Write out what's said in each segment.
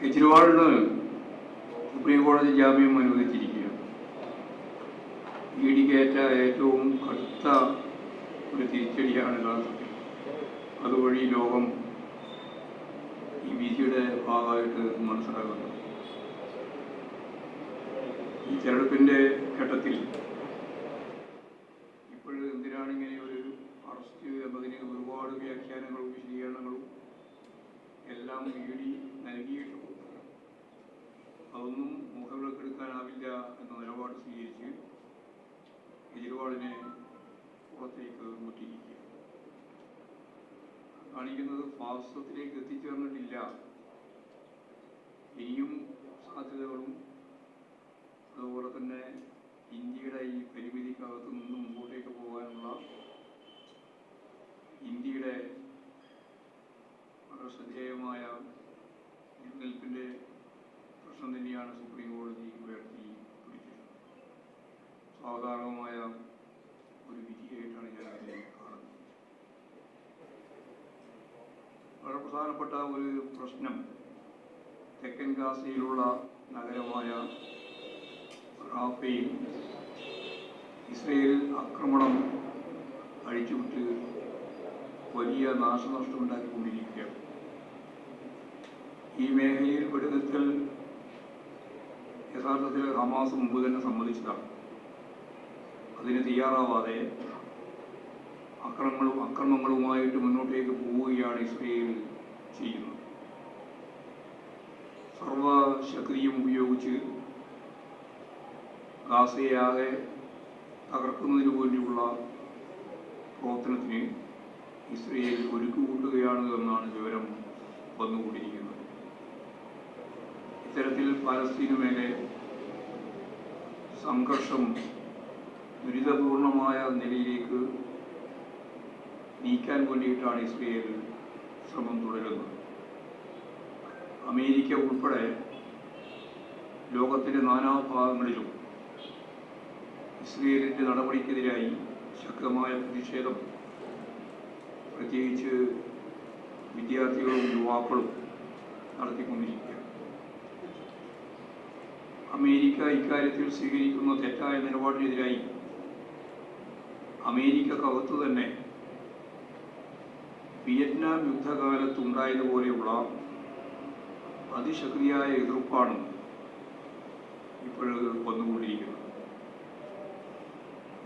കെജ്രിവാളിന് supreme കോടതി ജാമ്യം അനുവദിച്ചിരിക്കുകയാണ്. E ഡിക്കേറ്റ ഏറ്റവും കടുത്ത ഒരു തിരിച്ചടിയാണ് യഥാർത്ഥത്തിൽ അതുവഴി ലോകം ഈ വിധിയുടെ ഭാഗമായിട്ട് മനസ്സിലാക്കുന്നത് ഈ തെരഞ്ഞെടുപ്പിന്റെ ഘട്ടത്തിൽ ഇപ്പോഴും എന്തിനാണ് ഇങ്ങനെ ഒരു അറസ്റ്റ് എന്നതിന് ഒരുപാട് വ്യാഖ്യാനങ്ങളും വിശദീകരണങ്ങളും എല്ലാം ഇ ഡി നൽകിയിട്ടുണ്ട് അതൊന്നും മുഖവിലക്കെടുക്കാനാവില്ല എന്ന നിലപാട് സ്വീകരിച്ച് കെജ്രിവാളിനെ പുറത്തേക്ക് മുറ്റിയിരിക്കുക കാണിക്കുന്നത് ഫാസിസത്തിലേക്ക് എത്തിച്ചേർന്നിട്ടില്ല. ഇനിയും സാധ്യതകളും അതുപോലെ തന്നെ ഇന്ത്യയുടെ ഈ പരിമിതിക്കകത്ത് നിന്ന് മുമ്പോട്ടേക്ക് പോകാനുള്ള ഇന്ത്യയുടെ വളരെ ശ്രദ്ധേയമായ നിലനിൽപ്പിന്റെ പ്രശ്നം തന്നെയാണ് സുപ്രീം കോടതി ഉയർത്തി പിടിച്ചത്. സാധാരണമായ ഒരു വിധിയായിട്ടാണ് ഞാൻ അതിനെ കാണുന്നത്. വളരെ പ്രധാനപ്പെട്ട ഒരു പ്രശ്നം തെക്കൻ ഗാസയിലുള്ള നഗരമായ റാഫയിൽ ഇസ്രയേൽ ആക്രമണം അഴിച്ചുവിട്ട് വലിയ നാശനഷ്ടമുണ്ടാക്കിക്കൊണ്ടിരിക്കുകയാണ്. ഈ മേഖലയിൽ വെടിനിർത്തൽ യഥാർത്ഥത്തിൽ ഹമാസ് മുമ്പ് തന്നെ സമ്മതിച്ചതാണ് അതിന് തയ്യാറാവാതെ അക്രമങ്ങളും അക്രമങ്ങളുമായിട്ട് മുന്നോട്ടേക്ക് പോവുകയാണ് ഇസ്രയേൽ ചെയ്യുന്നത്. സർവശക്തിയും ഉപയോഗിച്ച് ഗാസയാകെ തകർക്കുന്നതിന് വേണ്ടിയുള്ള പ്രവർത്തനത്തിന് ഇസ്രയേൽ ഒരുക്കുകൂട്ടുകയാണ് എന്നാണ് വിവരം വന്നുകൊണ്ടിരിക്കുന്നത്. ഇത്തരത്തിൽ പാലസ്തീനു മേലെ സംഘർഷം ദുരിതപൂർണമായ നിലയിലേക്ക് നീക്കാൻ വേണ്ടിയിട്ടാണ് ഇസ്രയേൽ ശ്രമം തുടരുന്നത്. അമേരിക്ക ഉൾപ്പെടെ ലോകത്തിന്റെ നാനാഭാഗങ്ങളിലും ഇസ്രയേലിന്റെ നടപടിക്കെതിരായി ശക്തമായ പ്രതിഷേധം പ്രത്യേകിച്ച് വിദ്യാർത്ഥികളും യുവാക്കളും നടത്തിക്കൊണ്ടിരിക്കുകയാണ്. അമേരിക്ക ഇക്കാര്യത്തിൽ സ്വീകരിക്കുന്ന തെറ്റായ നിലപാടിനെതിരായി അമേരിക്കക്കകത്തു തന്നെ വിയറ്റ്നാം യുദ്ധകാലത്തുണ്ടായതുപോലെയുള്ള അതിശക്തിയായ എതിർപ്പാണ് ഇപ്പോഴത് വന്നുകൊണ്ടിരിക്കുന്നത്.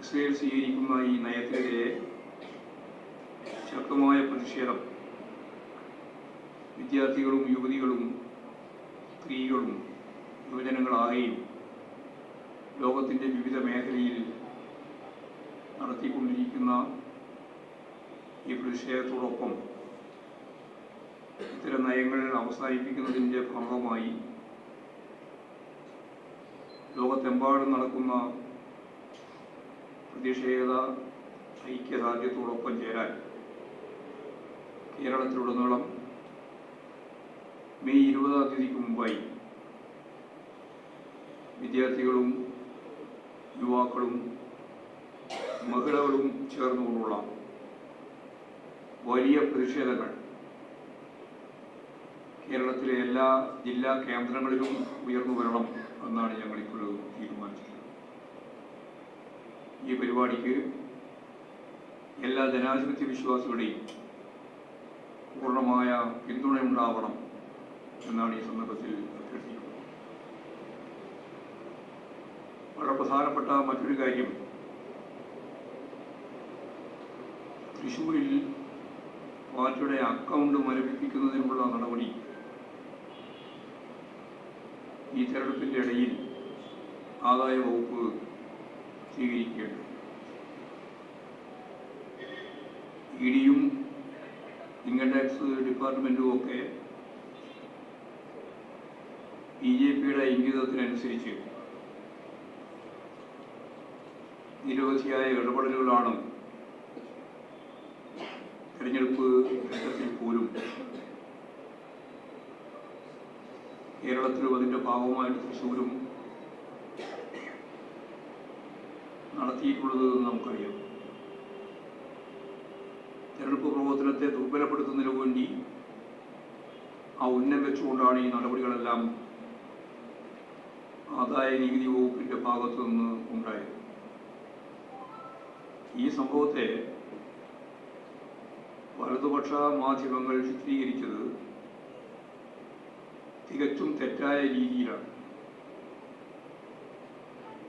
ഇസ്രയേൽ സ്വീകരിക്കുന്ന ഈ നയത്തിനെതിരെ ശക്തമായ പ്രതിഷേധം. വിദ്യാർത്ഥികളും യുവതികളും സ്ത്രീകളും യുവജനങ്ങളാകെയും ലോകത്തിന്റെ വിവിധ മേഖലയിൽ നടത്തിക്കൊണ്ടിരിക്കുന്ന ഈ പ്രതിഷേധത്തോടൊപ്പം ഇത്തരം നയങ്ങൾ അവസാനിപ്പിക്കുന്നതിന്റെ ഭാഗമായി ലോകത്തെമ്പാടും നടക്കുന്ന പ്രതിഷേധ ഐക്യദാർഢ്യത്തോടൊപ്പം ചേരാൻ കേരളത്തിലുടനീളം മെയ് ഇരുപതാം തീയതിക്ക് മുമ്പായി വിദ്യാർത്ഥികളും യുവാക്കളും മഹിളകളും ചേർന്നുകൊണ്ടുള്ള വലിയ പ്രതിഷേധങ്ങൾ കേരളത്തിലെ എല്ലാ ജില്ലാ കേന്ദ്രങ്ങളിലും ഉയർന്നു വരണം എന്നാണ് ഞങ്ങൾ ഇപ്പോഴും തീരുമാനിച്ചിട്ടുള്ളത്. ഈ പരിപാടിക്ക് എല്ലാ ജനാധിപത്യ വിശ്വാസികളുടെയും പൂർണമായ പിന്തുണയുണ്ടാവണം എന്നാണ് ഈ സന്ദർഭത്തിൽ വളരെ പ്രധാനപ്പെട്ട മറ്റൊരു കാര്യം. തൃശ്ശൂരിൽ പാർട്ടിയുടെ അക്കൗണ്ട് മരവിപ്പിക്കുന്നതിനുള്ള നടപടി. ഈ തെരഞ്ഞെടുപ്പിന്റെ ഇടയിൽ ആദായ വകുപ്പ് സ്വീകരിക്കുകയാണ് ഇ ഡിയും ഇൻകം ടാക്സ് ഡിപ്പാർട്ട്മെന്റും ഒക്കെ ബി ജെ പിയുടെ ഇംഗിതത്തിനനുസരിച്ച് നിരവധിയായ ഇടപെടലുകളാണ് തെരഞ്ഞെടുപ്പ് ഘട്ടത്തിൽ പോലും കേരളത്തിലും അതിന്റെ ഭാഗമായിട്ട് തൃശ്ശൂരും നടത്തിയിട്ടുള്ളത് നമുക്കറിയാം. തെരഞ്ഞെടുപ്പ് പ്രവർത്തനത്തെ ദുർബലപ്പെടുത്തുന്നതിന് വേണ്ടി ആ ഉന്നം വെച്ചുകൊണ്ടാണ് ഈ നടപടികളെല്ലാം ആദായ നികുതി വകുപ്പിന്റെ ഭാഗത്തു നിന്ന് ഉണ്ടായത്. ഈ സംഭവത്തെ വലതുപക്ഷ മാധ്യമങ്ങൾ ചിത്രീകരിച്ചത് തികച്ചും തെറ്റായ രീതിയിലാണ്.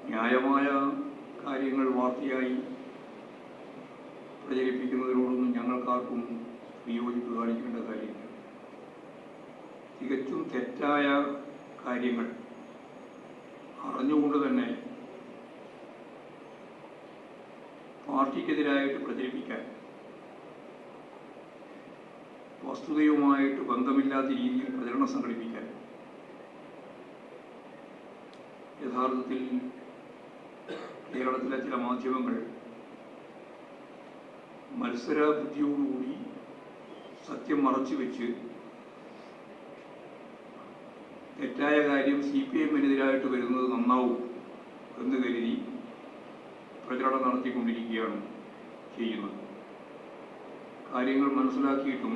ന്യായമായ കാര്യങ്ങൾ വാർത്തയായി പ്രചരിപ്പിക്കുന്നതിനോടൊന്നും ഞങ്ങൾക്കാർക്കും വിയോജിപ്പ് കാണിക്കേണ്ട കാര്യമില്ല. തികച്ചും തെറ്റായ കാര്യങ്ങൾ അറിഞ്ഞുകൊണ്ട് തന്നെ പാർട്ടിക്കെതിരായിട്ട് പ്രചരിപ്പിക്കാൻ. വസ്തുതയുമായിട്ട് ബന്ധമില്ലാത്ത രീതിയിൽ പ്രചരണം സംഘടിപ്പിക്കാൻ. യഥാർത്ഥത്തിൽ കേരളത്തിലെ ചില മാധ്യമങ്ങൾ മത്സര ബുദ്ധിയോടുകൂടി സത്യം മറച്ചു വെച്ച് തെറ്റായ കാര്യം സി പി എമ്മിനെതിരായിട്ട് വരുന്നത് നന്നാവും എന്ന് കരുതി പ്രചരണം നടത്തിക്കൊണ്ടിരിക്കുകയാണ് ചെയ്യുന്നത്. കാര്യങ്ങൾ മനസ്സിലാക്കിയിട്ടും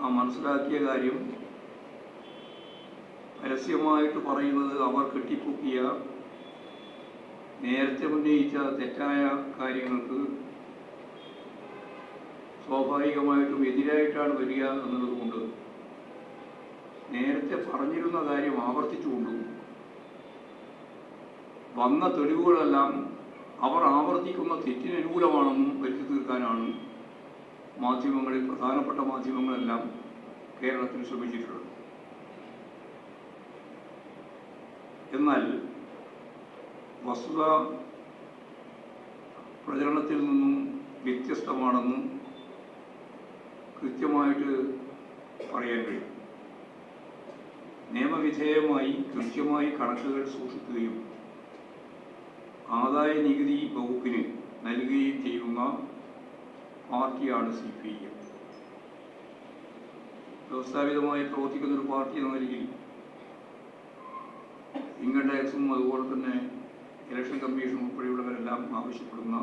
ആ മനസ്സിലാക്കിയ കാര്യം പരസ്യമായിട്ട് പറയുന്നത് അവർ കെട്ടിപ്പൊക്കിയ നേരത്തെ ഉന്നയിച്ച തെറ്റായ കാര്യങ്ങൾക്ക് സ്വാഭാവികമായിട്ടും എതിരായിട്ടാണ് വരിക എന്നുള്ളതുകൊണ്ട് നേരത്തെ പറഞ്ഞിരുന്ന കാര്യം ആവർത്തിച്ചുകൊണ്ടും വന്ന തെളിവുകളെല്ലാം അവർ ആവർത്തിക്കുന്ന തെറ്റിനനുകൂലമാണെന്നും വരുത്തി തീർക്കാനാണ് മാധ്യമങ്ങളിൽ പ്രധാനപ്പെട്ട മാധ്യമങ്ങളെല്ലാം കേരളത്തിൽ ശ്രമിച്ചിട്ടുള്ളത്. എന്നാൽ വസ്തുത പ്രചരണത്തിൽ നിന്നും വ്യത്യസ്തമാണെന്ന് കൃത്യമായിട്ട് പറയാൻ കഴിയും. നിയമവിധേയമായി കൃത്യമായി കണക്കുകൾ സൂക്ഷിക്കുകയും ആദായ നികുതി വകുപ്പിന് നൽകുകയും ചെയ്യുന്ന പാർട്ടിയാണ് സി പി എം. വ്യവസ്ഥാപിതമായി പ്രവർത്തിക്കുന്ന ഒരു പാർട്ടി എന്ന നിലയിൽ ഇൻകം ടാക്സും അതുപോലെ തന്നെ ഇലക്ഷൻ കമ്മീഷൻ ഉൾപ്പെടെയുള്ളവരെല്ലാം ആവശ്യപ്പെടുന്ന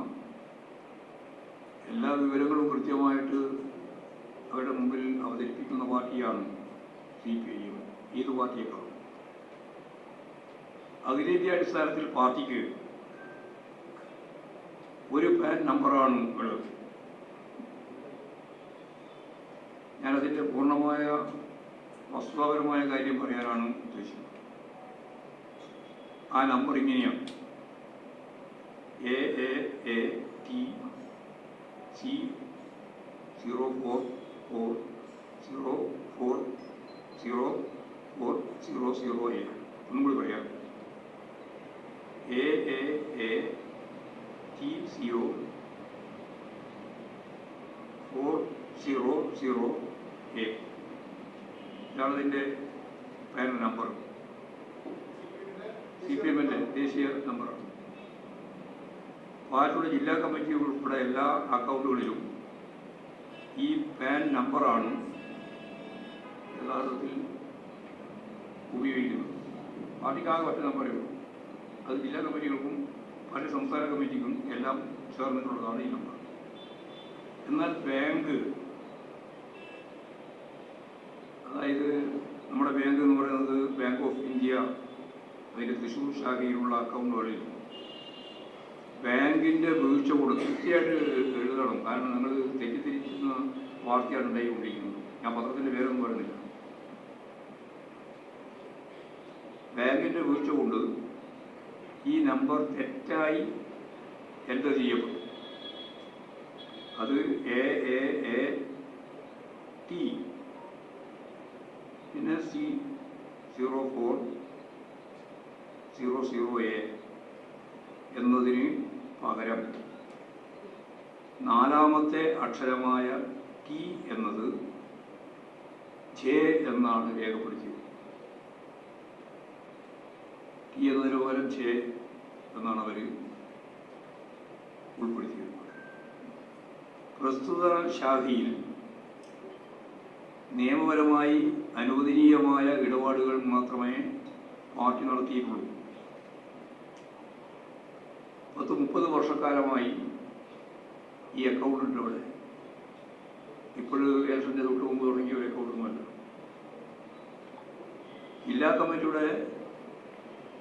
എല്ലാ വിവരങ്ങളും കൃത്യമായിട്ട് അവരുടെ മുമ്പിൽ അവതരിപ്പിക്കുന്ന പാർട്ടിയാണ് സി പി ഐ എം. ഏത് പാർട്ടിയേക്കാളും. അഖിലേന്ത്യാ അടിസ്ഥാനത്തിൽ പാർട്ടിക്ക് ഒരു പാൻ നമ്പറാണ് ഉള്ളത് ഞാനതിന്റെ പൂർണമായ വസ്തുതാപരമായ കാര്യം പറയാനാണ് ഉദ്ദേശിക്കുന്നത്. ആ നമ്പർ ഇങ്ങനെയാണ്. A A A T C zero four four zero four zero four zero zero A ഒന്നും കൂടി പറയാം. A A A zero zero A ഇതാണ് ഇതിന്റെ പാനൽ നമ്പർ സി പി എമ്മിന്റെ ദേശീയ നമ്പറാണ് പാർട്ടിയുടെ ജില്ലാ കമ്മിറ്റി ഉൾപ്പെടെ എല്ലാ അക്കൗണ്ടുകളിലും ഈ പാൻ നമ്പറാണ് യഥാർത്ഥത്തിൽ ഉപയോഗിക്കുന്നത്. പാർട്ടിക്കാകെ ഒറ്റ നമ്പറേ ഉള്ളൂ. അത് ജില്ലാ കമ്മിറ്റികൾക്കും സംസ്ഥാന കമ്മിറ്റിക്കും എല്ലാം ചേർന്നിട്ടുള്ളതാണ് ഈ നമ്പർ. എന്നാൽ ബാങ്ക് അതായത് നമ്മുടെ ബാങ്ക് എന്ന് പറയുന്നത് ബാങ്ക് ഓഫ് ഇന്ത്യ അതിന്റെ തൃശ്ശൂർ ശാഖയിലുള്ള അക്കൗണ്ടുകളിൽ ബാങ്കിന്റെ വീഴ്ച കൂടെ കൃത്യമായിട്ട് എഴുതണം. കാരണം നിങ്ങൾ തെറ്റിദ്ധരിക്കുന്ന വാർത്തയാണ് ഉണ്ടായിക്കൊണ്ടിരിക്കുന്നത്. ഞാൻ പത്രത്തിന്റെ പേരൊന്നും പറയുന്നില്ല. ബാങ്കിന്റെ വീഴ്ച കൊണ്ട് ഈ നമ്പർ തെറ്റായി എന്റർ ചെയ്യപ്പെടും അത് എ എ എ ടി പിന്നെ C zero four zero zero A എന്നതിന് പകരം നാലാമത്തെ അക്ഷരമായ ടി എന്നത് ജെ എന്നാണ് രേഖപ്പെടുത്തിയത്. ടി എന്നതിന് പകരം ജെ എന്നാണ് അവർ ഉൾപ്പെടുത്തിയത് പ്രസ്തുത ശാഖയിൽ നിയമപരമായി അനുവദനീയമായ ഇടപാടുകൾ മാത്രമേ പാർട്ടി നടത്തിയിട്ടുള്ളൂ. പത്ത് മുപ്പത് വർഷക്കാലമായി ഈ അക്കൗണ്ട് ഉണ്ട് അവിടെ ഇപ്പോഴും ഇലക്ഷന്റെ തൊട്ട് മുമ്പ് തുടങ്ങിയവരൊക്കെ ഒന്നുമല്ല. ജില്ലാ കമ്മിറ്റിയുടെ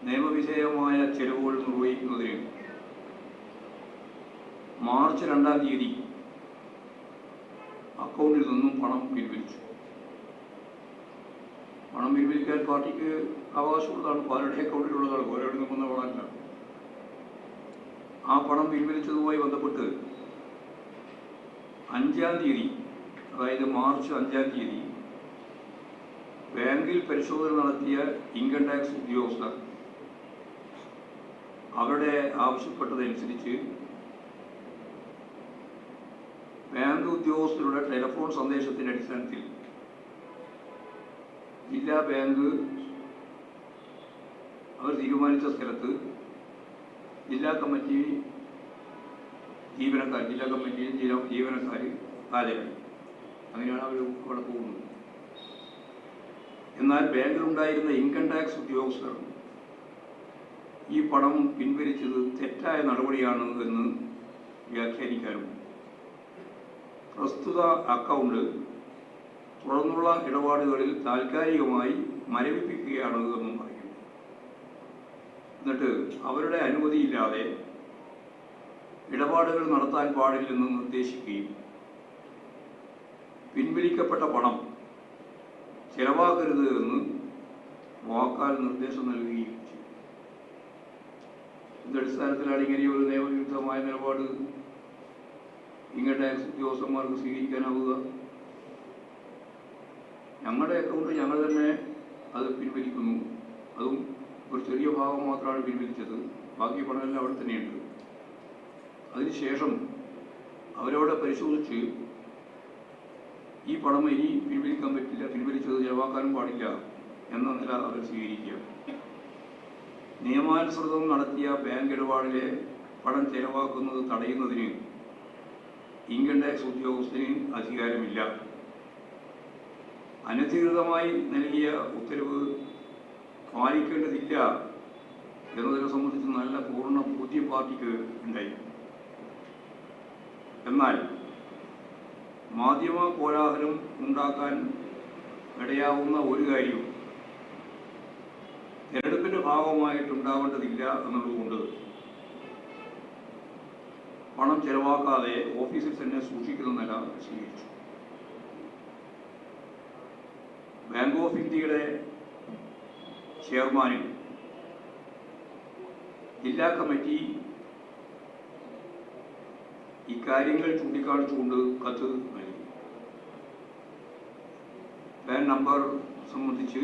നിയമവിധേയമായ ചെലവുകൾ നിർവഹിക്കുന്നതിന് മാർച്ച് രണ്ടാം തീയതി അക്കൗണ്ടിൽ നിന്നും പണം പിൻവലിച്ചു. പണം പിൻവലിക്കാൻ പാർട്ടിക്ക് അവകാശമുള്ളതാണ്. പാലയുടെ അക്കൗണ്ടിലുള്ളതാണ്. ഓരോടെ നിൽക്കുന്ന പണമല്ല. ആ പണം പിൻവലിച്ചതുമായി ബന്ധപ്പെട്ട് അഞ്ചാം തീയതി അതായത് മാർച്ച് അഞ്ചാം തീയതി ബാങ്കിൽ പരിശോധന നടത്തിയ ഇൻകം ടാക്സ് ഉദ്യോഗസ്ഥർ അവരുടെ ആവശ്യപ്പെട്ടതനുസരിച്ച് ബാങ്ക് ഉദ്യോഗസ്ഥരുടെ ടെലിഫോൺ സന്ദേശത്തിന്റെ അടിസ്ഥാനത്തിൽ ജില്ലാ ബാങ്ക് അവർ തീരുമാനിച്ച സ്ഥലത്ത് ജില്ലാ കമ്മിറ്റി ജീവനക്കാർ ജില്ലാ കമ്മിറ്റിയിൽ ജില്ലാ ജീവനക്കാർ ഹാജരായി. അങ്ങനെയാണ് അവർ അവിടെ പോകുന്നത്. എന്നാൽ ബാങ്കിലുണ്ടായിരുന്ന ഇൻകം ടാക്സ് ഉദ്യോഗസ്ഥർ ഈ പണം പിൻവലിച്ചത് തെറ്റായ നടപടിയാണ് എന്ന് വ്യാഖ്യാനിക്കാനും പ്രസ്തുത അക്കൗണ്ട്. തുടർന്നുള്ള ഇടപാടുകളിൽ താൽക്കാലികമായി മരവിപ്പിക്കുകയാണ് എന്നും പറയും എന്നിട്ട് അവരുടെ അനുമതിയില്ലാതെ ഇടപാടുകൾ നടത്താൻ പാടില്ലെന്ന് നിർദ്ദേശിക്കുകയും പിൻവലിക്കപ്പെട്ട പണം ചെലവാക്കരുത് എന്ന് വാക്കാൽ നിർദ്ദേശം നൽകുകയും ചെയ്തു. ഇതടിസ്ഥാനത്തിലാണ് ഇങ്ങനെ ഒരു നിയമവിരുദ്ധമായ നിലപാട് ടാക്സ് ഉദ്യോഗസ്ഥന്മാർക്ക് സ്വീകരിക്കാനാവുക. ഞങ്ങളുടെ അക്കൗണ്ട് ഞങ്ങൾ തന്നെ അത് പിൻവലിക്കുന്നു. അതും ഒരു ചെറിയ ഭാഗം മാത്രമാണ് പിൻവലിച്ചത്. ബാക്കി പണമെല്ലാം അവിടെ തന്നെയുണ്ട്. അതിനുശേഷം അവരവിടെ പരിശോധിച്ച് ഈ പണം ഇനി പിൻവലിക്കാൻ പറ്റില്ല പിൻവലിച്ചത് ചെലവാക്കാനും പാടില്ല എന്ന നില അവർ സ്വീകരിക്കുക. നിയമാനുസൃതം നടത്തിയ ബാങ്ക് ഇടപാടിലെ പണം ചെലവാക്കുന്നത് തടയുന്നതിന് ഇൻകം ടാക്സ് ഉദ്യോഗസ്ഥന് അധികാരമില്ല. അനധികൃതമായി നൽകിയ ഉത്തരവ് പാലിക്കേണ്ടതില്ല എന്നതിനെ സംബന്ധിച്ച് നല്ല പൂർണ ബോധ്യ പാർട്ടിക്ക് ഉണ്ടായി. എന്നാൽ മാധ്യമ കോലാഹലം ഉണ്ടാക്കാൻ ഇടയാവുന്ന ഒരു കാര്യവും തെരഞ്ഞെടുപ്പിന്റെ ഭാഗമായിട്ടുണ്ടാവേണ്ടതില്ല എന്നുള്ളതുകൊണ്ട് പണം ചെലവാക്കാതെ ഓഫീസിൽ തന്നെ സൂക്ഷിക്കുന്ന നില സ്വീകരിച്ചു ബാങ്ക് ഓഫ് ഇന്ത്യയുടെ ചെയർമാനും ജില്ലാ കമ്മിറ്റി ഇക്കാര്യങ്ങൾ ചൂണ്ടിക്കാണിച്ചുകൊണ്ട് കത്ത് നൽകി. ബാങ്ക് നമ്പർ സംബന്ധിച്ച്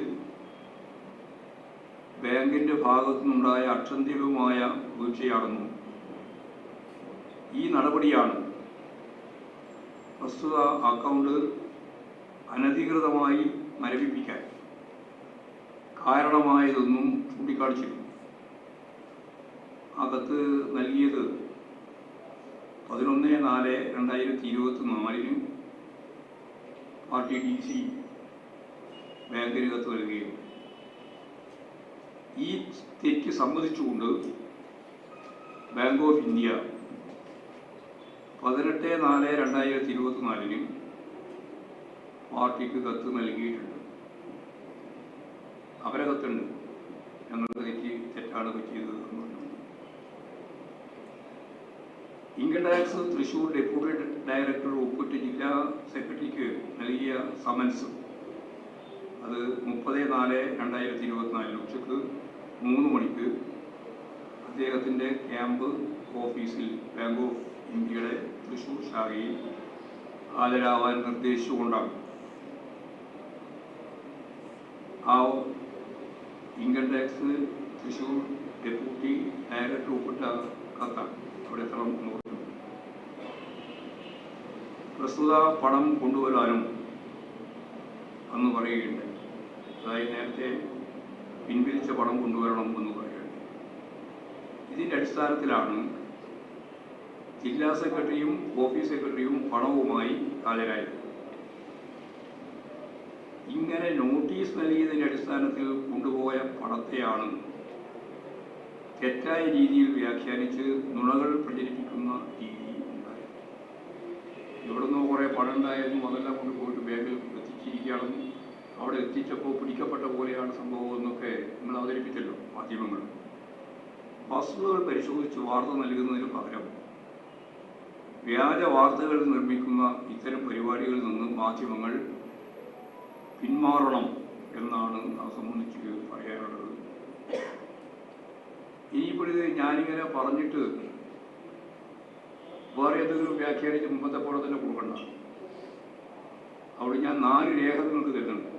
ബാങ്കിന്റെ ഭാഗത്തുനിന്നുണ്ടായ അക്ഷന്തികമായ വീഴ്ചയാണെന്നും ഈ നടപടിയാണ് പ്രസ്തുത അക്കൗണ്ട് അനധികൃതമായി മരവിപ്പിക്കാൻ കാരണമായതൊന്നും ചൂണ്ടിക്കാണിച്ചിരുന്നു ആ കത്ത് നൽകിയത് പതിനൊന്ന് നാല് രണ്ടായിരത്തി ഇരുപത്തി നാലിന് പാർട്ടി ഡി സി ബാങ്കിന് കത്ത് നൽകുകയും ഈ തെറ്റ് സമ്മതിച്ചുകൊണ്ട് ബാങ്ക് ഓഫ് ഇന്ത്യ പതിനെട്ട് നാല് രണ്ടായിരത്തി ഇരുപത്തി നാലിന് പാർട്ടിക്ക് കത്ത് നൽകിയിട്ടുണ്ട്. അവരെ കത്തുണ്ട്. ഞങ്ങൾക്ക് തെറ്റി തെറ്റാണ് പറ്റിയത് എന്ന് income tax Thrissur deputy director ഒപ്പിട്ട് ജില്ലാ സെക്രട്ടറിക്ക് നൽകിയ സമൻസ് അത് മുപ്പത് നാല് രണ്ടായിരത്തി ഇരുപത്തിനാലിന് ഉച്ചയ്ക്ക് മൂന്ന് മണിക്ക് അദ്ദേഹത്തിന്റെ ക്യാമ്പ് ഓഫീസിൽ ബാങ്ക് ഓഫ് ഇന്ത്യയുടെ തൃശൂർ ശാഖയിൽ ഹാജരാവാൻ നിർദ്ദേശിച്ചുകൊണ്ടാണ്. ആ income tax Thrissur deputy director ഒപ്പിട്ട കത്താണ്. അവിടെ എത്തണം പ്രസ്തുത പണം കൊണ്ടുവരാനും അന്ന് പറയുകയുണ്ടായി. അതായത് നേരത്തെ പിൻവലിച്ച പണം കൊണ്ടുവരണം എന്ന് പറയുകയുണ്ടായി. ഇതിന്റെ അടിസ്ഥാനത്തിലാണ് ജില്ലാ സെക്രട്ടറിയും ഓഫീസ് സെക്രട്ടറിയും പണവുമായി ഹാജരായത് ഇങ്ങനെ നോട്ടീസ് നൽകിയതിന്റെ അടിസ്ഥാനത്തിൽ കൊണ്ടുപോയ പണത്തെയാണ് തെറ്റായ രീതിയിൽ വ്യാഖ്യാനിച്ച് നുണകൾ പ്രചരിപ്പിക്കുന്ന രീതി ഉണ്ടായത്. എവിടുന്നോ കുറേ പണം ഉണ്ടായിരുന്നു അതെല്ലാം കൊണ്ട് പോയിട്ട് ബാങ്കിൽ എത്തിച്ചിരിക്കുകയാണെന്നും അവിടെ എത്തിച്ചപ്പോൾ പിടിക്കപ്പെട്ട പോലെയാണ് സംഭവം എന്നൊക്കെ നിങ്ങൾ അവതരിപ്പിച്ചല്ലോ മാധ്യമങ്ങൾ. വസ്തുതകൾ പരിശോധിച്ച് വാർത്ത നൽകുന്നതിന് പകരം വ്യാജ വാർത്തകൾ നിർമ്മിക്കുന്ന ഇത്തരം പരിപാടികളിൽ നിന്ന് മാധ്യമങ്ങൾ പിന്മാറണം എന്നാണ് സംബന്ധിച്ച് പറയാനുള്ളത്. ഇനിയിപ്പോഴിത് ഞാനിങ്ങനെ പറഞ്ഞിട്ട് വേറെ എന്തെങ്കിലും വ്യാഖ്യാനിച്ച് മുമ്പത്തെ പോലെ തന്നെ കൊടുക്കണ്ട അവിടെ ഞാൻ നാല് രേഖ നിങ്ങൾക്ക് തരുന്നുണ്ട്.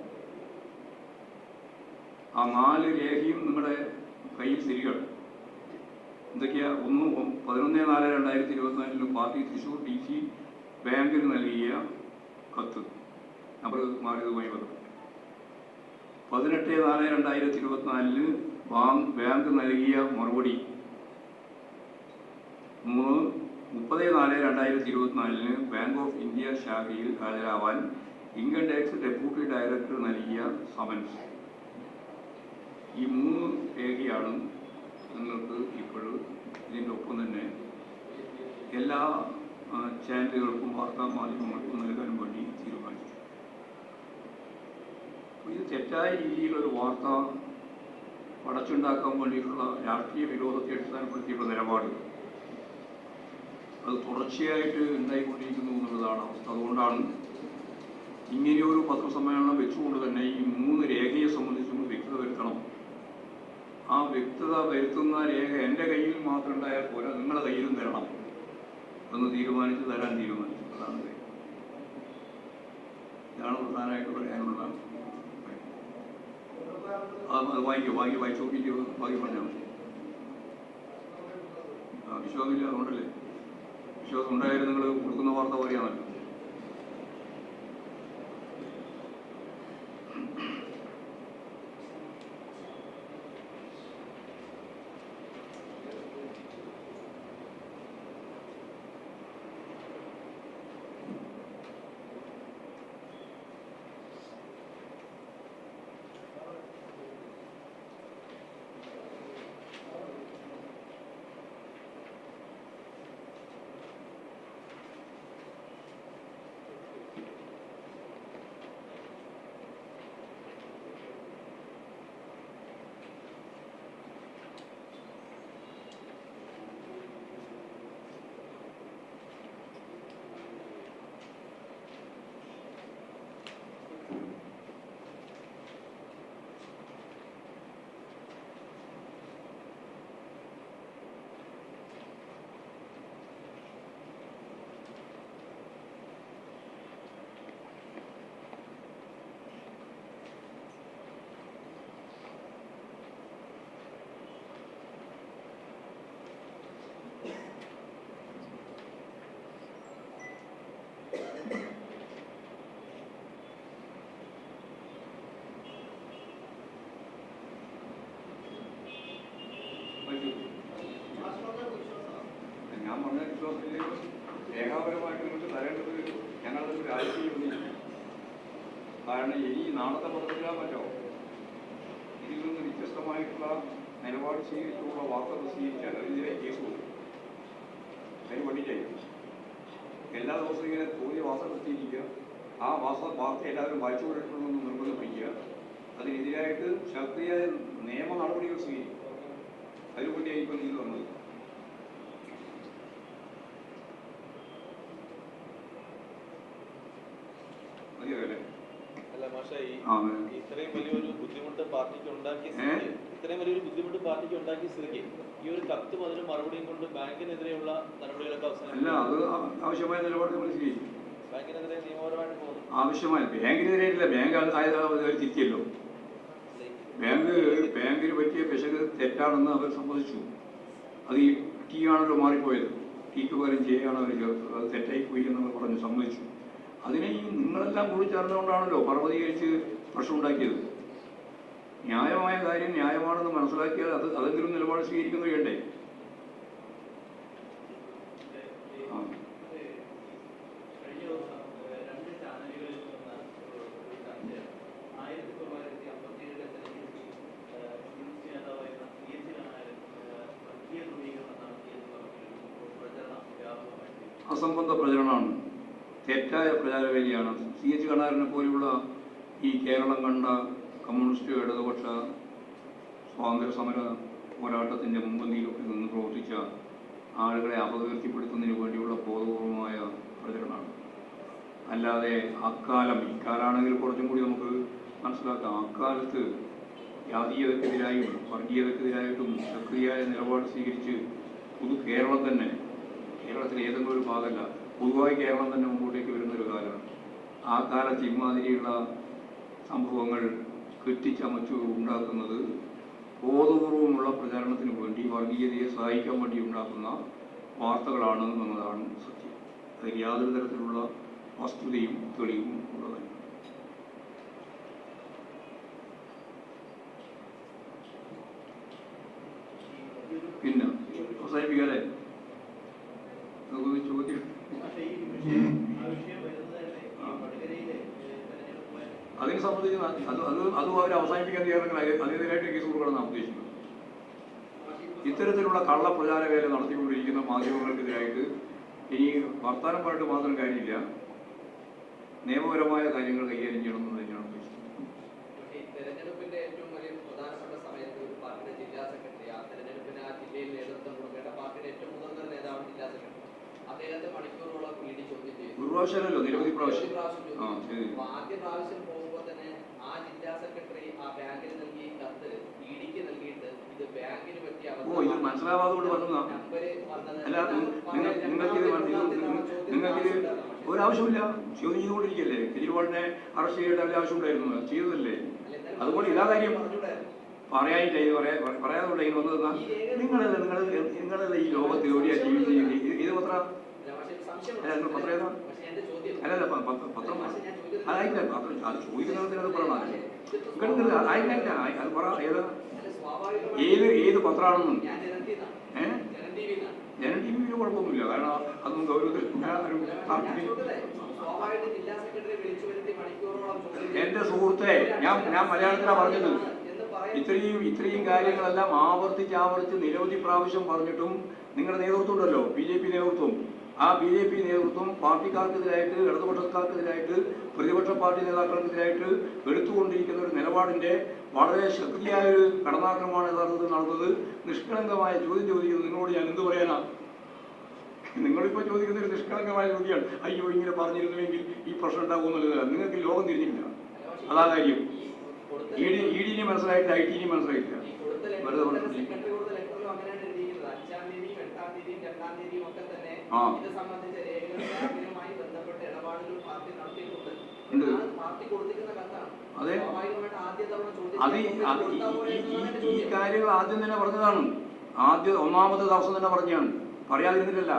ആ നാല് രേഖയും നിങ്ങളുടെ കയ്യിൽ തിരികണം എന്തൊക്കെയാ? ഒന്ന് പതിനൊന്ന് നാല് രണ്ടായിരത്തി ഇരുപത്തിനാലിന് പാർട്ടി തൃശൂർ ഡി സി ബാങ്കിന് നൽകിയ കത്ത്. നമ്പർ മാറിയതുമായി ബന്ധപ്പെട്ട്. പതിനെട്ട് നാല് രണ്ടായിരത്തി ഇരുപത്തിനാലിന് ബാങ്ക് ബാങ്ക് നൽകിയ മറുപടി. മൂന്ന് മുപ്പത് നാല് രണ്ടായിരത്തി ഇരുപത്തിനാലിന് ബാങ്ക് ഓഫ് ഇന്ത്യ ശാഖയിൽ ഹാജരാവാൻ ഇൻകം ടാക്സ് ഡെപ്യൂട്ടി ഡയറക്ടർ നൽകിയ സമൻസ്. ഈ മൂന്ന് രേഖയാണ് നിങ്ങൾക്ക് ഇപ്പോഴും ഇതിന്റെ ഒപ്പം തന്നെ എല്ലാ ചാനലുകൾക്കും വാർത്താ മാധ്യമങ്ങൾക്കും നൽകാനും വേണ്ടി തീരുമാനിച്ചു. ഇത് തെറ്റായ രീതിയിലൊരു വാർത്ത പടച്ചുണ്ടാക്കാൻ വേണ്ടിയിട്ടുള്ള രാഷ്ട്രീയ വിരോധത്തെ അടിസ്ഥാനപ്പെടുത്തിയുള്ള നിലപാട്. അത് തുടർച്ചയായിട്ട് ഉണ്ടായിക്കൊണ്ടിരിക്കുന്നു എന്നുള്ളതാണ് അവസ്ഥ. അതുകൊണ്ടാണ് ഇങ്ങനെയൊരു പത്രസമ്മേളനം വെച്ചുകൊണ്ട് തന്നെ ഈ മൂന്ന് രേഖയെ സംബന്ധിച്ചുകൊണ്ട് വ്യക്തത വരുത്തണം. ആ വ്യക്തത വരുത്തുന്ന രേഖ എന്റെ കയ്യിൽ മാത്രം ഉണ്ടായാൽ പോരാ. നിങ്ങളുടെ കയ്യിലും തരണം. എന്ന് തീരുമാനിച്ച് തരാൻ തീരുമാനിച്ചു. അതാണ് ഇത്. ഇതാണ് പ്രധാനമായിട്ട് പറയാനുള്ള വായിക്കും വാങ്ങി വായിച്ചു നോക്കിക്കോ. ബാക്കി പറഞ്ഞാൽ മതി. വിശ്വാസമില്ല അതുകൊണ്ടല്ലേ? വിശ്വാസം ഉണ്ടായാലും നിങ്ങൾ കൊടുക്കുന്ന വാർത്ത പറയാമല്ലോ ഞാൻ പറഞ്ഞ വിശ്വാസത്തിലേക്ക് രേഖാപരമായിട്ട് നിങ്ങൾക്ക് തരേണ്ടത് ഞങ്ങളത് രാജകീയമൊന്നുമില്ല കാരണം ഇനി നാളത്തെ പത്രത്തിലാൻ പറ്റോ ഇതിൽ നിന്ന് വ്യത്യസ്തമായിട്ടുള്ള നിലപാട് സ്വീകരിച്ചുള്ള വാർത്ത പ്രസിദ്ധീകരിച്ചാൽ അതിനെതിരെ കേസ് കൊടുക്കും. അതിന് വേണ്ടിയിട്ടായിരിക്കും എല്ലാ ദിവസവും ഇങ്ങനെ തോന്നിയ വാർത്ത പ്രസിദ്ധീകരിക്കുക ആ വാർത്ത വാർത്ത എല്ലാവരും വായിച്ചു കൊടുക്കണമെന്ന് നിർബന്ധം വയ്ക്കുക അതിനെതിരായിട്ട് ശക്തിയായ നിയമ നടപടികൾ സ്വീകരിക്കും. അതിനു വേണ്ടിയായിരിക്കും ഇത് വന്നത് മതിയാകല്ലേ അല്ല മാഷ ഈ ആ ഇത്രയും വലിയൊരു ബുദ്ധിമുട്ട് പാർട്ടിക്ക് ഉണ്ടാക്കിയ ഏ? സ്ഥിതിക്ക് ഇത്രയും വലിയൊരു ബുദ്ധിമുട്ട് പാർട്ടിക്ക് ഉണ്ടാക്കിയ സ്ഥിതിക്ക് ഈ ഒരു കത്തും അതിന് മറുപടിയും കൊണ്ട് ബാങ്കിനെതിരെയുള്ള നടപടികളൊക്കെ അല്ല അവസാനം അത് ആവശ്യമായ നിലപാട് നമ്മൾ സ്വീകരിക്കും ബാങ്കിനെതിരെ നിയമപരമായിട്ട് പോകുന്നു. ആവശ്യമായ ബാങ്കിനെതിരെയല്ല ബാങ്ക് അവർ തിരിച്ചല്ലോ. ബാങ്ക് ബാങ്കിന് പറ്റിയ പിശക് തെറ്റാണെന്ന് അവർ സമ്മതിച്ചു. അത് ഈ ടി ആണല്ലോ മാറിപ്പോയത്. ടിക്ക് പകരം ചെയ്യാണ് അവർ ചേർത്തത് അത് തെറ്റായി പോയി എന്നവർ പറഞ്ഞു സമ്മതിച്ചു. അതിനെ ഈ നിങ്ങളെല്ലാം കൂടി ചേർന്നുകൊണ്ടാണല്ലോ പർവതീകരിച്ച് പ്രശ്നമുണ്ടാക്കിയത് ന്യായമായ കാര്യം ന്യായമാണെന്ന് മനസ്സിലാക്കിയാൽ അത് അതെങ്കിലും നിലപാട് സ്വീകരിക്കുന്ന വേണ്ടേ ആ കഴിഞ്ഞ ദിവസം ഏഹ്, രണ്ട് ചാനലുകളിൽ വന്ന ഒരു ഒരു ചർച്ചയാണ് ആയിരത്തി തൊള്ളായിരത്തി അമ്പത്തിയേഴിലെ തെരഞ്ഞെടുപ്പിൽ ഏഹ്, കമ്മ്യൂണിസ്റ്റ് നേതാവായിരുന്ന സി എച്ച് നായർ വർഗീയ ധ്രുവീകരണം നടത്തിയെന്ന് പറഞ്ഞൊരു പ്രചരണം വ്യാപകമായിട്ട് അസംബന്ധ പ്രചരണമാണ് തെറ്റായ പ്രചാരവേദിയാണ് എച്ച് പോലെയുള്ള ഈ കേരളം കണ്ട കമ്മ്യൂണിസ്റ്റ് ഇടതുപക്ഷ സ്വാതന്ത്ര്യ സമര പോരാട്ടത്തിന്റെ മുൻപന്തിയിലൊക്കെ നിന്ന് പ്രവർത്തിച്ച ആളുകളെ അപകീർത്തിപ്പെടുത്തുന്നതിന് വേണ്ടിയുള്ള ബോധപൂർവമായ പ്രചരണമാണ്. അല്ലാതെ അക്കാലം ഇക്കാലാണെങ്കിൽ കുറച്ചും കൂടി നമുക്ക് മനസ്സിലാക്കാം. അക്കാലത്ത് ജാതീയതക്കെതിരായും വർഗീയതക്കെതിരായിട്ടും ശക്തിയായ നിലപാട് സ്വീകരിച്ച് പുതു കേരളം തന്നെ കേരളത്തിലെ ഏതെങ്കിലും ഒരു ഭാഗമല്ല പൊതുവായി കേരളം തന്നെ മുമ്പോട്ടേക്ക് വരുന്ന ഒരു കാലമാണ്. ആ കാലത്ത് ഇമാതിരിയുള്ള സംഭവങ്ങൾ കെട്ടിച്ചമച്ചു ഉണ്ടാക്കുന്നത് ബോധപൂർവമുള്ള പ്രചാരണത്തിന് വേണ്ടി വർഗീയതയെ സഹായിക്കാൻ വേണ്ടി ഉണ്ടാക്കുന്ന വാർത്തകളാണ് എന്നതാണ് സത്യം. അതിൽ യാതൊരു തരത്തിലുള്ള വസ്തുതയും തെളിവും ഉള്ളതല്ല. പിന്നെ അവസാനിപ്പിക്കാല്ലേ? നമുക്ക് ചോദ്യം പക്ഷേ ഈ വിഷയം ആ വിഷയം വരുന്നത് തന്നെ ഈ വടകരയിലെ ഏഹ്, തെരഞ്ഞെടുപ്പ് അതിനെ സംബന്ധിച്ച് അത് അത് അതും അവർ അവസാനിപ്പിക്കാൻ തയ്യാറെങ്കിൽ അതിനെതിരായിട്ട് കേസ് കൊടുക്കണം ഉദ്ദേശിക്കുന്നത്. ഇത്തരത്തിലുള്ള കള്ള പ്രചാരവേല നടത്തിക്കൊണ്ടിരിക്കുന്ന മാധ്യമങ്ങൾക്കെതിരായിട്ട് ഇനി വർത്തമാനം പറഞ്ഞിട്ട് മാത്രം കാര്യമില്ല. നിയമപരമായ കാര്യങ്ങൾ കൈകാര്യം ചെയ്യണം എന്ന് തന്നെയാണ് ഉദ്ദേശിക്കുന്നത്. തെരഞ്ഞെടുപ്പിന്റെ ഏറ്റവും വലിയ പ്രധാനപ്പെട്ട സമയത്ത് ഒരു പാർട്ടിയുടെ ജില്ലാ സെക്രട്ടറി ആ തെരഞ്ഞെടുപ്പിന് ആ ജില്ലയിൽ നേതൃത്വം കൊടുക്കേണ്ട പാർട്ടിയുടെ ഏറ്റവും മുതിർന്ന ജില്ലാ സെക്രട്ടറി. അദ്ദേഹത്തെ മണിക്കൂറുകളോളം ഇ ഡി ചോദ്യം ചെയ്തു. ഒരു പ്രാവശ്യമല്ലല്ലോ നിരവധി പ്രാവശ്യം. ആദ്യ പ്രാവശ്യം പോകുമ്പോൾ ആ ജില്ലാ സെക്രട്ടറി ആ ബാങ്കിന് നൽകിയ കത്ത് ഇ ഡിക്ക് നൽകിയിട്ട് ഇത് ബാങ്കിന് പറ്റിയ ഓ ഇത് മനസ്സിലാവാതുകൊണ്ട് പറഞ്ഞതാ നമ്പര് വന്നത് അല്ല നിങ്ങൾ നിങ്ങൾക്ക് ഇത് നിങ്ങൾക്ക് ഇത് ഒരാവശ്യമില്ല ചോദ്യം ചെയ്തുകൊണ്ടിരിക്കല്ലേ? കെജ്രിവാളിനെ അറസ്റ്റ് ചെയ്യേണ്ട വല്ല ആവശ്യമുണ്ടായിരുന്നു. ചെയ്തതല്ലേ? അതുപോലെ ഇതാ കാര്യം. പറയാനില്ല ഇത് പറയാ പറയാതുകൊണ്ട് ഇങ്ങനെ വന്നത്. നിങ്ങളല്ല നിങ്ങൾ നിങ്ങളല്ല ഈ ലോകത്ത് എവിടെയാ ജീവിക്കുന്നത് ഇത് ഇത് പത്ര അല്ല, നിങ്ങൾ പത്രം ഏതാ? അല്ലല്ല പത്രം അതായില്ല പത്രം അത് ചോദിക്കുന്നത് അത് പറയണം നിങ്ങൾ ആയില്ല അത് പറ ഏതാ? ഏത് ഏത് പത്രമാണെന്നും. ഏഹ് ജനം ടി വിയിൽ കുഴപ്പമൊന്നുമില്ല. കാരണം അതൊന്നും ഗൗരവത്തിൽ എന്റെ സുഹൃത്തെ ഞാൻ ഞാൻ മലയാളത്തിലാണ് പറഞ്ഞത്. ഇത്രയും ഇത്രയും കാര്യങ്ങളെല്ലാം ആവർത്തിച്ച് ആവർത്തിച്ച് നിരവധി പ്രാവശ്യം പറഞ്ഞിട്ടും നിങ്ങളുടെ നേതൃത്വം ഉണ്ടല്ലോ ബി ജെ പി നേതൃത്വം. ആ ബി ജെ പി നേതൃത്വം പാർട്ടിക്കാർക്കെതിരായിട്ട് ഇടതുപക്ഷക്കാർക്കെതിരായിട്ട് പ്രതിപക്ഷ പാർട്ടി നേതാക്കൾക്കെതിരായിട്ട് എടുത്തുകൊണ്ടിരിക്കുന്ന ഒരു നിലപാടിന്റെ വളരെ ശക്തിയായ ഒരു കടന്നാക്രമമാണ് യഥാർത്ഥത്തിൽ നടന്നത്. നിഷ്കളങ്കമായ ചോദ്യം ചോദിക്കുന്നത് നിങ്ങളോട് ഞാൻ എന്ത് പറയാനാ? നിങ്ങളിപ്പോൾ ചോദിക്കുന്ന ഒരു നിഷ്കളങ്കമായ ചോദ്യമാണ്. അയ്യോ ഇങ്ങനെ പറഞ്ഞിരുന്നുവെങ്കിൽ ഈ പ്രശ്നം ഉണ്ടാകുമെന്നുള്ളതല്ല നിങ്ങൾക്ക് ലോകം തിരിഞ്ഞില്ല അതാ കാര്യം. ഇ ഡി ഇ ഡിനെ മനസ്സിലായിട്ടില്ല ഐ ടിനെ മനസ്സിലായിട്ടില്ല. വെറുതെ പറഞ്ഞു. ഇത് സംബന്ധിച്ച രേഖകൾ ബാങ്കിനുമായി ബന്ധപ്പെട്ട ഇടപാടുകൾ പാർട്ടി നടത്തിയിട്ടുണ്ട്. പാർട്ടി കൊടുത്തിരിക്കുന്ന കത്താണ് അതെ. ഈ- ആദ്യം തന്നെ പറഞ്ഞതാണ്. ആദ്യ ഒന്നാമത്തെ ദിവസം തന്നെ പറഞ്ഞാണ്. പറയാതിരുന്നില്ലല്ല.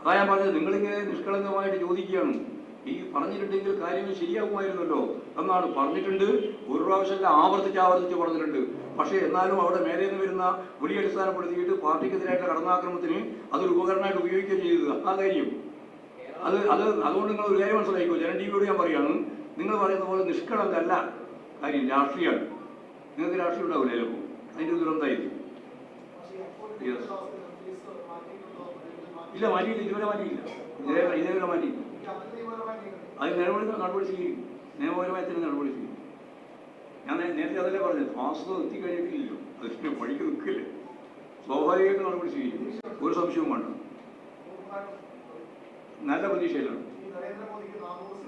അതാ ഞാൻ പറഞ്ഞത്. നിങ്ങളിങ്ങനെ നിഷ്കളങ്കമായിട്ട് ചോദിക്കുകയാണ്. ഈ പറഞ്ഞിട്ടുണ്ടെങ്കിൽ കാര്യങ്ങൾ ശരിയാകുമായിരുന്നല്ലോ എന്നാണ് പറഞ്ഞിട്ടുണ്ട്. ഒരു പ്രാവശ്യം ആവർത്തിച്ച് ആവർത്തിച്ച് പറഞ്ഞിട്ടുണ്ട്. പക്ഷേ എന്നാലും അവിടെ മേലെ നിന്ന് വരുന്ന വിളി അടിസ്ഥാനപ്പെടുത്തിയിട്ട് പാർട്ടിക്കെതിരായിട്ടുള്ള കടന്നാക്രമണത്തിന് അതൊരു ഉപകരണമായിട്ട് ഉപയോഗിക്കുകയും ചെയ്തത്. ആ കാര്യം. അത് അത് അതുകൊണ്ട് നിങ്ങൾ ഒരു കാര്യം മനസ്സിലായിക്കോ ജനൻ ടി ഞാൻ പറയുകയാണ് നിങ്ങൾ പറയുന്ന പോലെ നിഷ്കളങ്കല്ല കാര്യം രാഷ്ട്രീയമാണ്. നിങ്ങൾക്ക് രാഷ്ട്രീയം ഉണ്ടാവില്ല ചിലപ്പോൾ? അതിന്റെ ദുരന്തമായിരിക്കും Yes. ഇല്ല മാറ്റിയില്ല ഇതുവരെ മാറ്റിയില്ല ഇതേവരെ ഇതേവരെ മാറ്റിയില്ല അത് നിലവിളി നടപടി ചെയ്യും നിയമപരമായി തന്നെ നടപടി ചെയ്യും ഞാൻ നേരത്തെ അതല്ലേ പറഞ്ഞത്. വാസ്തവം എത്തിക്കഴിഞ്ഞിട്ടില്ലല്ലോ. അത് പിന്നെ വഴിക്ക് നിൽക്കില്ല. സ്വാഭാവികമായിട്ട് നടപടി ചെയ്യും ഒരു സംശയവും വേണ്ട. നല്ല പ്രതീക്ഷയിലാണ്.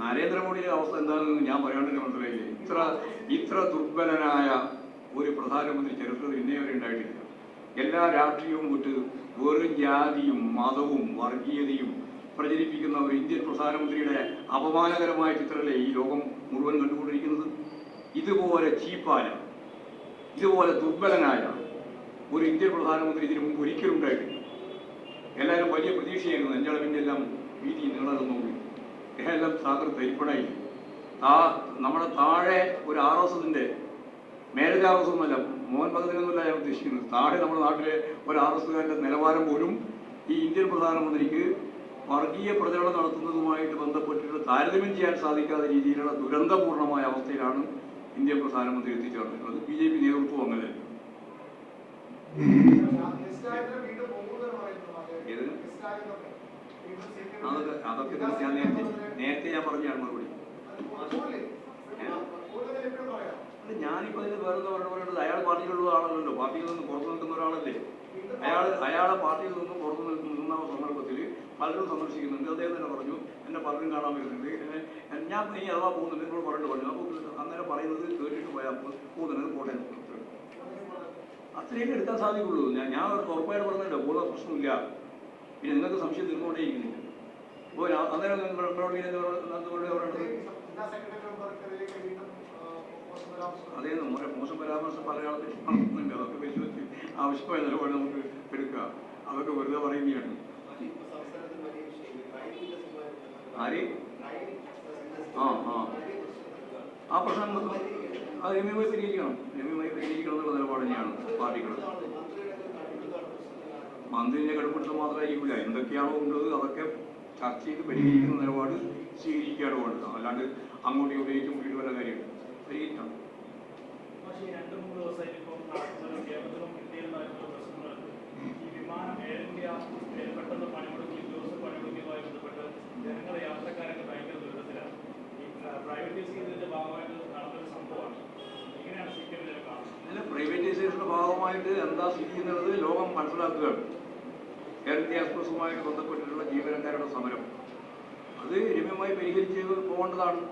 നരേന്ദ്രമോദിയുടെ അവസ്ഥ എന്താണെന്ന് ഞാൻ പറയാണ്ടെങ്കിൽ മനസ്സിലായില്ലേ? ഇത്ര ഇത്ര ദുർബലനായ ഒരു പ്രധാനമന്ത്രി ചരിത്രത്തിൽ ഇന്നേ വരെ ഉണ്ടായിട്ടില്ല. എല്ലാ രാഷ്ട്രീയവും വിട്ട് വെറും ജാതിയും മതവും വർഗീയതയും പ്രചരിപ്പിക്കുന്ന ഒരു ഇന്ത്യൻ പ്രധാനമന്ത്രിയുടെ അപമാനകരമായ ചിത്രമല്ലേ ഈ ലോകം മുഴുവൻ കണ്ടുകൊണ്ടിരിക്കുന്നത്? ഇതുപോലെ ചീപ്പായ ഇതുപോലെ ദുർബലനായ ഒരു ഇന്ത്യൻ പ്രധാനമന്ത്രി ഇതിനു മുമ്പ് ഒരിക്കലും ഉണ്ടായിട്ടില്ല. എല്ലാവരും വലിയ പ്രതീക്ഷയായിരുന്നു നെഞ്ചളവിന്റെ എല്ലാം വീതി നീളുന്നു എല്ലാം സാഗർ തരിപ്പണായി. ആ നമ്മുടെ താഴെ ഒരു ആർ എസ് എസിന്റെ മേലജ് ആർ എസ് ഒന്നുമല്ല മോഹൻ ഭഗതിനൊന്നുമല്ല ഞാൻ ഉദ്ദേശിക്കുന്നത്. താഴെ നമ്മുടെ നാട്ടിലെ ഒരു ആർ എസ് കാരന്റെ നിലവാരം പോലും ഈ ഇന്ത്യൻ പ്രധാനമന്ത്രിക്ക് വർഗീയ പ്രചരണം നടത്തുന്നതുമായിട്ട് ബന്ധപ്പെട്ടിട്ട് താരതമ്യം ചെയ്യാൻ സാധിക്കാത്ത രീതിയിലുള്ള ദുരന്തപൂർണമായ അവസ്ഥയിലാണ് ഇന്ത്യൻ പ്രധാനമന്ത്രി എത്തിച്ചേർന്നിട്ടുള്ളത്. ബി ജെ പി നേതൃത്വം അങ്ങനെ അതൊക്കെ ഞാൻ നേരത്തെ ഞാൻ പറഞ്ഞാണ് മറുപടി. ഞാനിപ്പോ അതിന് വേറെ പറയുന്നത് അയാൾ പാർട്ടിയിലുള്ള ആളല്ലല്ലോ. പാർട്ടിയിൽ നിന്ന് പുറത്തു നിൽക്കുന്ന ഒരാളല്ലേ? അയാൾ അയാളെ പാർട്ടിയിൽ നിന്ന് പുറത്തു നിൽക്കുന്ന സന്ദർഭത്തിൽ പലരും സന്ദർശിക്കുന്നുണ്ട്. അദ്ദേഹം തന്നെ പറഞ്ഞു എന്നെ പലരും കാണാൻ വരുന്നുണ്ട്. ഞാൻ നീ അഥവാ പോകുന്നുണ്ട്. എന്നോട് പറഞ്ഞിട്ട് പറഞ്ഞു. അപ്പോൾ അന്നേരം പറയുന്നത് കേട്ടിട്ട് പോയാൽ പോകുന്നുണ്ട്. കോട്ടയം അത്രയൊക്കെ എടുക്കാൻ സാധിക്കുള്ളൂ. ഞാൻ ഞാൻ ഉറപ്പായിട്ട് പറഞ്ഞില്ല പോകുന്ന പ്രശ്നമില്ല. പിന്നെ നിങ്ങൾക്ക് സംശയം തീർന്നുകൊണ്ടേയിരിക്കുന്നില്ല അപ്പോൾ ഞാൻ- അന്നേരം നിങ്ങളോട് അതേ നമ്മുടെ മോശം പരാമർശം പല കാലത്തും അതൊക്കെ പരിശോധിച്ച് ആവശ്യമായ നിലപാട് നമുക്ക് എടുക്കുക അതൊക്കെ വെറുതെ പറയുകയാണ്. ആര്? ആ ആ. ആ പ്രശ്നം അത് രമ്യമായി പരിഹരിക്കണം. രമ്യമായി പരിഹരിക്കണം എന്നുള്ള നിലപാട് തന്നെയാണ് പാർട്ടികൾ മന്ത്രിനെ കടുപ്പെടുത്തൽ മാത്രമായിരിക്കില്ല എന്തൊക്കെയാണോ ഉള്ളത് അതൊക്കെ ചർച്ച ചെയ്ത് പരിഹരിക്കുന്ന നിലപാട് സ്വീകരിക്കുകയാണ് വേണ്ടത്. അല്ലാണ്ട് അങ്ങോട്ടും ഇങ്ങോട്ടേക്കും വീട് വല്ല കാര്യം പരിഹരിക്കണം ഇന്ത്യയിലും നടക്കുന്ന പ്രശ്നങ്ങൾ ഈ വിമാനം എയർ ഇന്ത്യ ഏ, പെട്ടെന്ന് പണിമുടക്കി ഉദ്യോഗസ്ഥർ പണിമുടക്കിയതുമായി ബന്ധപ്പെട്ട് ജനങ്ങളെ യാത്രക്കാരൊക്കെ ഭയങ്കര ദുരിതത്തിലാണ് ഈ പ്രൈവറ്റൈസ് ചെയ്തതിന്റെ ഭാഗമായിട്ട് നടന്നൊരു സംഭവമാണ് എങ്ങനെയാണ് സി പി എമ്മിനെ കാണുന്നത് ഇതിന് ഭാഗമായിട്ട് എന്താ സ്ഥിതി ലോകം മനസ്സിലാക്കുക എയർ ഇന്ത്യ എക്സ്പ്രസുമായിട്ട് ബന്ധപ്പെട്ടിട്ടുള്ള ജീവനക്കാരുടെ സമരം. അത് രമ്യമായി പരിഹരിച്ച് പോകേണ്ടതാണ്.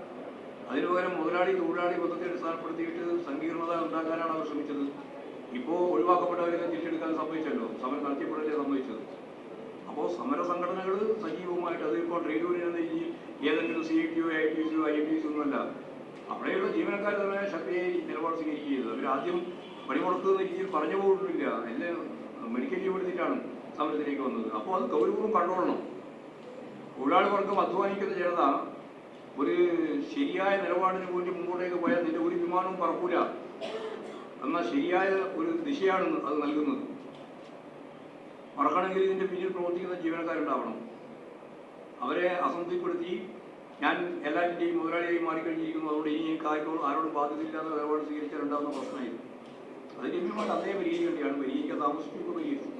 അതിനു പകരം മുതലാളി തൊഴിലാളി ബന്ധത്തെ അടിസ്ഥാനപ്പെടുത്തിയിട്ട് സങ്കീർണത ഉണ്ടാക്കാനാണ് അവർ ശ്രമിച്ചത്. ഇപ്പോൾ ഒഴിവാക്കപ്പെട്ടവരെ തിരിച്ചെടുക്കാൻ സംഭവിച്ചല്ലോ സമരം നടത്തിയപ്പോഴല്ലേ സംഭവിച്ചത് അപ്പോൾ സമര സംഘടനകൾ സജീവമായിട്ട് അതിപ്പോൾ ട്രേഡ് യൂണിയൻ എന്ന ഈ ഏതെങ്കിലും C I T I T C I T C ഒന്നുമല്ല. അവിടെയുള്ള ജീവനക്കാർ തന്നെ ശക്തിയായി നിലപാട് സ്വീകരിക്കുകയത് അവർ ആദ്യം പണിമുടക്കുന്ന രീതിയിൽ പറഞ്ഞു പോകുന്നില്ല എല്ലാം മെഡിക്കൽ ലീവ് എടുത്തിട്ടാണ് സമരത്തിലേക്ക് വന്നത്. അപ്പോൾ അത് ഗൗരവം കണ്ടോളണം. തൊഴിലാളി വർഗം അധ്വാനിക്കുന്ന ജനത ഒരു ശരിയായ നിലപാടിന് വേണ്ടി മുമ്പോട്ടേക്ക് പോയാൽ നിന്റെ ഒരു വിമാനവും പറക്കൂല. എന്നാൽ ശരിയായ ഒരു ദിശയാണ് അത് നൽകുന്നത്. പറക്കണമെങ്കിൽ ഇതിന്റെ പിന്നിൽ പ്രവർത്തിക്കുന്ന ജീവനക്കാരുണ്ടാവണം. അവരെ അസംതൃപ്തിപ്പെടുത്തി ഞാൻ എല്ലാറ്റിന്റെയും മുതലാളിയായി മാറിക്കഴിഞ്ഞിരിക്കുന്നു. അതുകൊണ്ട് ഇനി ആർക്കും ആരോടും ബാധ്യതയില്ലാത്ത നിലപാട് സ്വീകരിച്ചാൽ ഉണ്ടാകുന്ന പ്രശ്നമായിരുന്നു അത് ലഭ്യമായിട്ട് അതേ പരിഹരിക്കേണ്ടിയാണ് പരിഹരിക്കാൻ താമസിക്കുമ്പോൾ പരിഹരിക്കും.